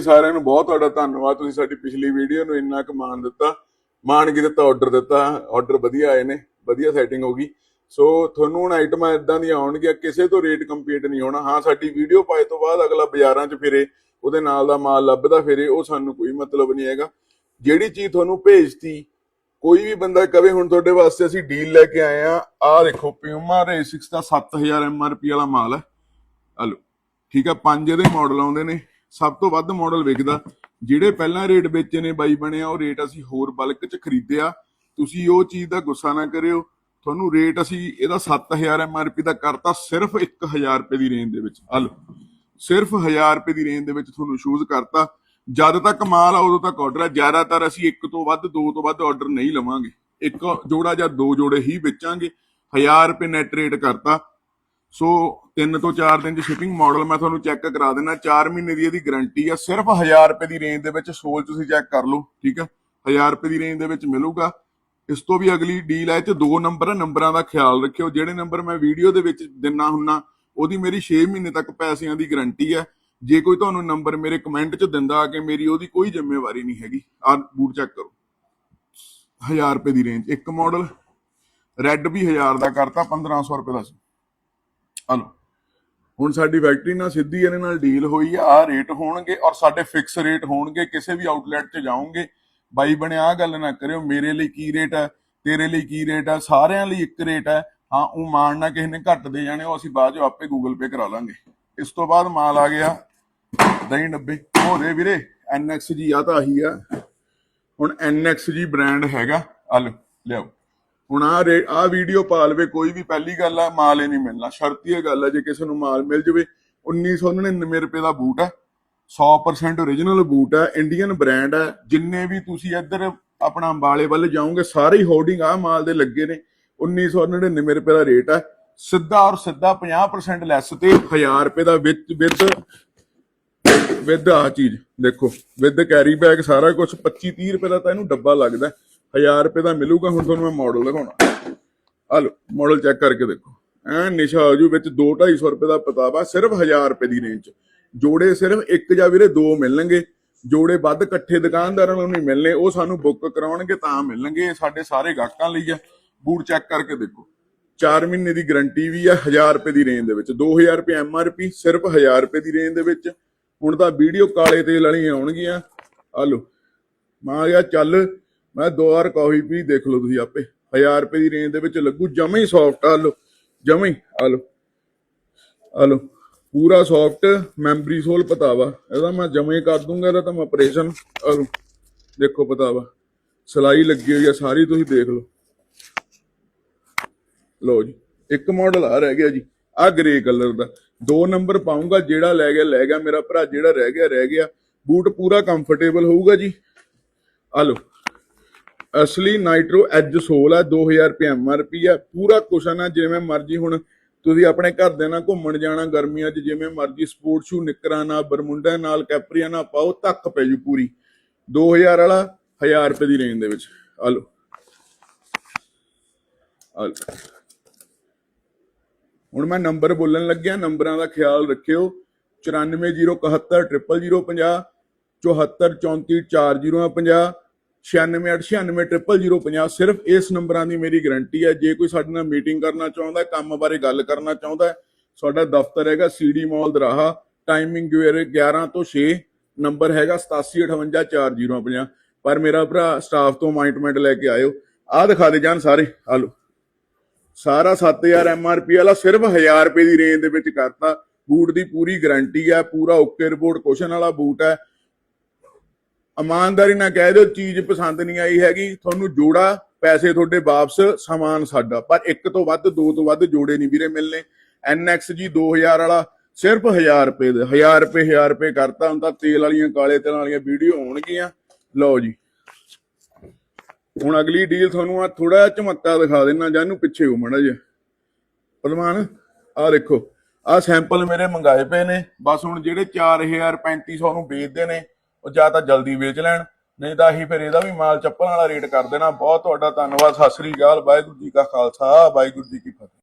ਜੀ ਸਾਰਿਆਂ ਨੂੰ ਬਹੁਤ ਤੁਹਾਡਾ ਧੰਨਵਾਦ। ਤੁਸੀਂ ਸਾਡੀ ਪਿਛਲੀ ਵੀਡੀਓ ਨੂੰ ਇੰਨਾ ਕੁ ਮਾਣ ਦਿੱਤਾ। ਮਾਣ ਕੀ ਦਿੱਤਾ ਆਰਡਰ ਦਿੱਤਾ। ਆਰਡਰ ਵਧੀਆ ਆਏ ਨੇ, ਵਧੀਆ ਸੈਟਿੰਗ ਹੋ ਗਈ। ਸੋ ਤੁਹਾਨੂੰ ਹੁਣ ਆਈਟਮਾਂ ਇਦਾਂ ਦੀਆਂ ਆਉਣਗੀਆਂ, ਕਿਸੇ ਤੋਂ ਰੇਟ ਕੰਪੀਟ ਨਹੀਂ ਹੋਣਾ। ਹਾਂ, ਸਾਡੀ ਵੀਡੀਓ ਪਾਏ ਤੋਂ ਬਾਅਦ ਅਗਲਾ ਬਾਜ਼ਾਰਾਂ 'ਚ ਫਿਰੇ, ਉਹਦੇ ਨਾਲ ਦਾ ਮਾਲ ਲੱਭਦਾ ਫਿਰੇ, ਉਹ ਸਾਨੂੰ ਕੋਈ ਮਤਲਬ ਨਹੀਂ ਹੈਗਾ। ਜਿਹੜੀ ਚੀਜ਼ ਤੁਹਾਨੂੰ ਭੇਜਤੀ, ਕੋਈ ਵੀ ਬੰਦਾ ਕਵੇ, ਹੁਣ ਤੁਹਾਡੇ ਵਾਸਤੇ ਅਸੀਂ ਡੀਲ ਲੈ ਕੇ ਆਏ ਆ। ਆਹ ਦੇਖੋ ਪਿਊਮਾ ਰੇ 6 ਦਾ 7000 ਐਮਆਰਪੀ ਵਾਲਾ ਮਾਲ ਹੈ। ਹਲੋ ਠੀਕ ਆ, ਪੰਜ ਇਹਦੇ ਮਾਡਲ ਆਉਂਦੇ ਨੇ। ਸਭ ਤੋਂ ਵੱਧ ਮਾਡਲ ਵਿਕਦਾ ਜਿਹੜੇ ਪਹਿਲਾਂ ਰੇਟ ਵੇਚੇ ਨੇ ਬਾਈ ਬਣਿਆ, ਉਹ ਰੇਟ ਅਸੀਂ ਹੋਰ ਬਲਕ 'ਚ ਖਰੀਦਿਆ। ਤੁਸੀਂ ਉਹ ਚੀਜ਼ ਦਾ ਗੁੱਸਾ ਨਾ ਕਰਿਓ। ਤੁਹਾਨੂੰ ਰੇਟ ਅਸੀਂ ਇਹਦਾ 7000 ਐਮਆਰਪੀ ਦਾ ਕਰਤਾ ਸਿਰਫ 1000 ਰੁਪਏ ਦੀ ਰੇਂਜ ਦੇ ਵਿੱਚ। ਹਲੋ, ਸਿਰਫ 1000 ਰੁਪਏ ਦੀ ਰੇਂਜ ਦੇ ਵਿੱਚ ਤੁਹਾਨੂੰ ਸ਼ੂਜ਼ ਕਰਤਾ। ਜਦ ਤੱਕ ਮਾਲ ਆ, ਉਦੋਂ ਤੱਕ ਆਰਡਰ ਹੈ ਜ਼ਿਆਦਾਤਰ ਅਸੀਂ ਇੱਕ ਤੋਂ ਵੱਧ, ਦੋ ਤੋਂ ਵੱਧ ਆਰਡਰ ਨਹੀਂ ਲਵਾਂਗੇ। ਇੱਕ ਜੋੜਾ ਜਾਂ ਦੋ ਜੋੜੇ ਹੀ ਵੇਚਾਂਗੇ। 1000 ਰੁਪਏ ਨੈਟ ਰੇਟ ਕਰਤਾ। ਸੋ 3 ਤੋਂ 4 ਦਿਨ ਚ ਸ਼ਿਪਿੰਗ ਮਾਡਲ ਮੈਂ ਤੁਹਾਨੂੰ ਚੈੱਕ ਕਰਾ ਦੇਣਾ 4 ਮਹੀਨੇ ਦੀ ਇਹਦੀ ਗਾਰੰਟੀ ਆ। ਸਿਰਫ 1000 ਰੁਪਏ ਦੀ ਰੇਂਜ ਦੇ ਵਿੱਚ ਸੋਲ ਤੁਸੀਂ ਚੈੱਕ ਕਰ ਲਓ, ਠੀਕ ਆ? 1000 ਰੁਪਏ ਦੀ ਰੇਂਜ ਦੇ ਵਿੱਚ ਮਿਲੂਗਾ। ਇਸ ਤੋਂ ਵੀ ਅਗਲੀ ਡੀਲ ਹੈ ਇਹ ਦੋ ਨੰਬਰ ਨੰਬਰਾਂ ਦਾ ਖਿਆਲ ਰੱਖਿਓ। ਜਿਹੜੇ ਨੰਬਰ ਮੈਂ ਵੀਡੀਓ ਦੇ ਵਿੱਚ ਦਿੰਨਾ ਹੁੰਨਾ, ਉਹਦੀ ਮੇਰੀ 6 ਮਹੀਨੇ ਤੱਕ ਪੈਸਿਆਂ ਦੀ ਗਾਰੰਟੀ ਹੈ ਜੇ ਕੋਈ ਤੁਹਾਨੂੰ ਨੰਬਰ ਮੇਰੇ ਕਮੈਂਟ 'ਚ ਦਿੰਦਾ ਆ ਕਿ ਮੇਰੀ ਉਹਦੀ ਕੋਈ ਜ਼ਿੰਮੇਵਾਰੀ ਨਹੀਂ ਹੈਗੀ ਆ ਬੂਟ ਚੈੱਕ ਕਰੋ। 1000 ਰੁਪਏ ਦੀ ਰੇਂਜ ਇੱਕ ਮਾਡਲ ਰੈੱਡ ਵੀ 1000 ਦਾ ਕਰਤਾ 1500 ਰੁਪਏ ਦਾ ਸੀ। ਹਲੋ। ਹੁਣ ਸਾਡੀ ਫੈਕਟਰੀ ਨਾਲ ਸਿੱਧੀ ਇਹਦੇ ਨਾਲ ਡੀਲ ਹੋਈ ਆ ਆ ਰੇਟ ਹੋਣਗੇ ਔਰ ਸਾਡੇ ਫਿਕਸ ਰੇਟ ਹੋਣਗੇ, ਕਿਸੇ ਵੀ ਆਊਟਲੈਟ 'ਚ ਜਾਓਗੇ। ਬਾਈ ਬਣੇ ਆ ਗੱਲ ਨਾ ਕਰਿਓ, ਮੇਰੇ ਲਈ ਕੀ ਰੇਟ ਹੈ ਤੇਰੇ ਲਈ ਕੀ ਰੇਟ ਹੈ ਸਾਰਿਆਂ ਲਈ ਇੱਕ ਰੇਟ ਹੈ ਹਾਂ, ਉਹ ਮਾਣ ਨਾ ਕਿਸੇ ਨੇ ਘੱਟ ਦੇ ਜਾਣੇ, ਉਹ ਅਸੀਂ ਬਾਅਦ ਚ ਆਪੇ ਗੂਗਲ ਪੇ ਕਰਾ ਲਾਂਗੇ। ਇਸ ਤੋਂ ਬਾਅਦ ਮਾਲ ਆ ਗਿਆ, ਦਹੀਂ ਡੱਬੇ। ਹੋ ਦੇ ਵੀਰੇ NXG ਆ ਤਾਂ ਆਹੀ ਆ। ਹੁਣ NXG ਬ੍ਰਾਂਡ ਹੈਗਾ। ਆ ਲਓ, ਲਿਆਓ। ਹੁਣ ਆ ਰੇ ਆ ਵੀਡੀਓ ਪਾ ਲਵੇ ਕੋਈ ਵੀ ਪਹਿਲੀ ਗੱਲ ਆ, ਮਾਲ ਹੀ ਨਹੀਂ ਮਿਲਣਾ। ਸ਼ਰਤੀ ਇਹ ਗੱਲ ਆ, ਜੇ ਕਿਸੇ ਨੂੰ ਮਾਲ ਮਿਲ ਜਵੇ 1999 ਰੁਪਏ ਦਾ ਬੂਟ ਹੈ 100% origignal ਬੂਟ ਹੈ ਇੰਡੀਅਨ ਬ੍ਰਾਂਡ ਹੈ ਜਿੰਨੇ ਵੀ ਤੁਸੀਂ ਇੱਧਰ ਆਪਣਾ ਅੰਬਾਲੇ ਵੱਲ ਜਾਓਗੇ, ਸਾਰੇ ਹੀ ਹੋਰਡਿੰਗ ਆ ਮਾਲ ਦੇ ਲੱਗੇ ਨੇ। 1999 ਰੁਪਏ ਦਾ ਰੇਟ ਹੈ ਸਿੱਧਾ ਔਰ ਸਿੱਧਾ 50% ਲੈਸ ਤੇ 1000 ਰੁਪਏ ਦਾ ਵਿਦ ਵਿਦ ਵਿਦ ਆ ਚੀਜ਼, ਦੇਖੋ ਵਿਦ ਕੈਰੀ ਬੈਗ ਸਾਰਾ ਕੁਝ 25 30 ਰੁਪਏ ਦਾ ਤਾਂ ਇਹਨੂੰ ਡੱਬਾ ਲੱਗਦਾ। 1000 ਰੁਪਏ ਦਾ ਮਿਲੂਗਾ, ਹੁਣ ਤੁਹਾਨੂੰ ਮੈਂ ਮਾਡਲ ਦਿਖਾਉਣਾ। ਆ ਲਓ ਮਾਡਲ ਚੈੱਕ ਕਰਕੇ ਦੇਖੋ। ਐ ਨਿਸ਼ਾ ਹੋ ਜੂ ਵਿੱਚ 2 250 ਰੁਪਏ ਦਾ ਪਤਾਵਾ ਸਿਰਫ 1000 ਰੁਪਏ ਦੀ ਰੇਂਜ ਜੋੜੇ ਸਿਰਫ ਇੱਕ ਜਾਂ ਵੀਰੇ ਦੋ ਮਿਲਣਗੇ। ਜੋੜੇ ਵੱਧ ਇਕੱਠੇ ਦੁਕਾਨਦਾਰਾਂ ਨੂੰ ਨਹੀਂ ਮਿਲਣੇ, ਉਹ ਸਾਨੂੰ ਬੁੱਕ ਕਰਾਉਣਗੇ ਤਾਂ ਮਿਲਣਗੇ। ਸਾਡੇ ਸਾਰੇ ਗਾਹਕਾਂ ਲਈ ਆ। ਬੂਟ ਚੈੱਕ ਕਰਕੇ ਦੇਖੋ। 4 ਮਹੀਨੇ ਦੀ ਗਾਰੰਟੀ ਵੀ ਆ 1000 ਰੁਪਏ ਦੀ ਰੇਂਜ ਦੇ ਵਿੱਚ। 2000 ਰੁਪਏ ਐਮ ਆਰ ਪੀ ਸਿਰਫ 1000 ਰੁਪਏ ਦੀ ਰੇਂਜ ਦੇ ਵਿੱਚ। ਹੁਣ ਤਾਂ ਵੀਡੀਓ ਕਾਲੇ ਤੇਲ ਵਾਲੀਆਂ ਆਉਣਗੀਆਂ। ਆ ਲਓ। ਮੈਂ ਕਿਹਾ ਚੱਲ ਮੈਂ ਦੋ ਵਾਰ ਕਾਫੀ ਪੀ ਦੇਖ ਲਓ ਤੁਸੀਂ ਆਪੇ। 1000 ਰੁਪਏ ਦੀ ਰੇਂਜ ਦੇ ਵਿੱਚ ਲੱਗੂ, ਜਮੇ ਹੀ ਸੌਫਟ ਆ ਲਓ ਜਮਾ ਹੀ ਆ ਲਓ ਆ ਲਓ ਪੂਰਾ ਸੌਫਟ ਮੈਮਰੀ ਸੋਲ ਪਤਾਵਾ। ਇਹਦਾ ਮੈਂ ਜਮੇ ਕਰ ਦੂੰਗਾ, ਇਹਦਾ ਤਾਂ ਮੈਂ ਆਪਰੇਸ਼ਨ ਆ ਲਓ ਦੇਖੋ ਪਤਾਵਾ। ਸਲਾਈ ਲੱਗੀ ਹੋਈ ਆ, ਸਾਰੀ ਤੁਸੀਂ ਦੇਖ ਲਓ। ਲਓ ਜੀ, ਇੱਕ ਮਾਡਲ ਆ ਰਹਿ ਗਿਆ ਜੀ, ਆ ਗ੍ਰੇ ਕਲਰ ਦਾ। ਦੋ ਨੰਬਰ ਪਾਉਂਗਾ ਜਿਹੜਾ ਲੈ ਗਿਆ ਲੈ ਗਿਆ ਮੇਰਾ ਭਰਾ, ਜਿਹੜਾ ਰਹਿ ਗਿਆ ਰਹਿ ਗਿਆ। ਬੂਟ ਪੂਰਾ ਕੰਫਰਟੇਬਲ ਹੋਊਗਾ ਜੀ। ਆ ਲਓ ਅਸਲੀ ਨਾਈਟਰੋ ਐਜਸੋਲ ਆ 2000 ਰੁਪਏ ਐਮਆਰਪੀ ਆ। ਪੂਰਾ ਕੁਸ਼ਨ ਆ, ਜਿਵੇਂ ਮਰਜ਼ੀ ਹੁਣ ਤੁਸੀਂ ਆਪਣੇ ਘਰ ਦੇ ਨਾਲ ਘੁੰਮਣ ਜਾਣਾ, ਗਰਮੀਆਂ 'ਚ ਜਿਵੇਂ ਮਰਜ਼ੀ ਸਪੋਰਟ ਸ਼ੂ ਨਿਕਰਾਂ ਨਾਲ, ਬਰਮੁੰਡਾ ਨਾਲ, ਕੈਪਰੀਆਂ ਨਾਲ ਪਾਓ, ਧੱਕ ਪੈ ਜੂ ਪੂਰੀ। 2000 ਵਾਲਾ 1000 ਰੁਪਏ ਦੀ ਰੇਂਜ ਦੇ ਵਿੱਚ। ਆ ਲਓ। ਹੁਣ ਮੈਂ ਨੰਬਰ ਬੋਲਣ ਲੱਗਿਆ, ਨੰਬਰਾਂ ਦਾ ਖਿਆਲ ਰੱਖਿਓ। 9407100050 74344050 9689600050 ਸਿਰਫ ਇਸ ਨੰਬਰਾਂ ਦੀ ਮੇਰੀ ਗਾਰੰਟੀ ਹੈ। ਜੇ ਕੋਈ ਸਾਡੇ ਨਾਲ ਮੀਟਿੰਗ ਕਰਨਾ ਚਾਹੁੰਦਾ, ਕੰਮ ਬਾਰੇ ਗੱਲ ਕਰਨਾ ਚਾਹੁੰਦਾ, ਸਾਡਾ ਦਫ਼ਤਰ ਹੈਗਾ ਸੀਡੀ ਮਾਲ ਦਰਾਹਾ। ਟਾਈਮਿੰਗ ਸਵੇਰੇ 11 ਤੋਂ 6 ਨੰਬਰ ਹੈਗਾ 87584050 ਪਰ ਮੇਰਾ ਭਰਾ ਸਟਾਫ ਤੋਂ ਅਪਾਇੰਟਮੈਂਟ ਲੈ ਕੇ ਆਇਓ। ਆਹ ਦਿਖਾ ਦੇ ਜਾਣ ਸਾਰੇ। ਹਾਲੋ। ਸਾਰਾ 7000 ਐਮਆਰਪੀ ਵਾਲਾ ਸਿਰਫ 1000 ਰੁਪਏ ਦੀ ਰੇਂਜ ਦੇ ਵਿੱਚ ਕਰਤਾ। ਬੂਟ ਦੀ ਪੂਰੀ ਗਾਰੰਟੀ ਹੈ, ਪੂਰਾ ਓਕੇ ਰਿਪੋਰਟ ਕੁਸ਼ਨ ਵਾਲਾ ਬੂਟ ਹੈ। ਇਮਾਨਦਾਰੀ ਨਾਲ ਕਹਿ ਦਿਓ, ਚੀਜ਼ ਪਸੰਦ ਨਹੀਂ ਆਈ ਹੈਗੀ, ਤੁਹਾਨੂੰ ਜੋੜਾ, ਪੈਸੇ ਤੁਹਾਡੇ ਵਾਪਸ, ਸਮਾਨ ਸਾਡਾ। ਪਰ ਇੱਕ ਤੋਂ ਵੱਧ, ਦੋ ਤੋਂ ਵੱਧ ਜੋੜੇ ਨਹੀਂ ਵੀਰੇ ਮਿਲਨੇ। NXG 2000 ਵਾਲਾ, ਸਿਰਫ 1000 ਰੁਪਏ ਦੇ। 1000 ਰੁਪਏ 1000 ਰੁਪਏ ਕਰਤਾ ਹੁਣ ਤਾਂ ਤੇਲ ਵਾਲੀਆਂ, ਕਾਲੇ ਤੇਲ ਵਾਲੀਆਂ ਵੀਡੀਓ ਆਉਣਗੀਆਂ ਲਓ ਜੀ। ਹੁਣ ਅਗਲੀ ਡੀਲ ਤੁਹਾਨੂੰ ਆ ਥੋੜਾ ਚਮੱਕਾ ਦਿਖਾ ਦੇਣਾ ਜਾਂ ਇਹਨੂੰ ਪਿੱਛੇ ਹੋ ਮੜਾ ਜਿਹਾ। ਪਰਮਾਨ ਆ ਦੇਖੋ। ਆ ਸੈਂਪਲ ਮੇਰੇ ਮੰਗਾਏ ਪਏ ਨੇ। ਬਸ ਹੁਣ ਜਿਹੜੇ 4000 3500 ਨੂੰ ਵੇਚਦੇ ਨੇ ਉਹ ਜਾਂ ਤਾਂ ਜਲਦੀ ਵੇਚ ਲੈਣ, ਨਹੀਂ ਤਾਂ ਅਸੀਂ ਫਿਰ ਇਹਦਾ ਵੀ ਮਾਲ ਚੱਪਲ ਵਾਲਾ ਰੇਟ ਕਰ ਦੇਣਾ। ਬਹੁਤ ਤੁਹਾਡਾ ਧੰਨਵਾਦ। ਸਤਿ ਸ੍ਰੀ ਅਕਾਲ। ਵਾਹਿਗੁਰੂ ਜੀ ਕਾ ਖਾਲਸਾ। ਵਾਹਿਗੁਰੂ ਜੀ ਕੀ ਫਤਿਹ।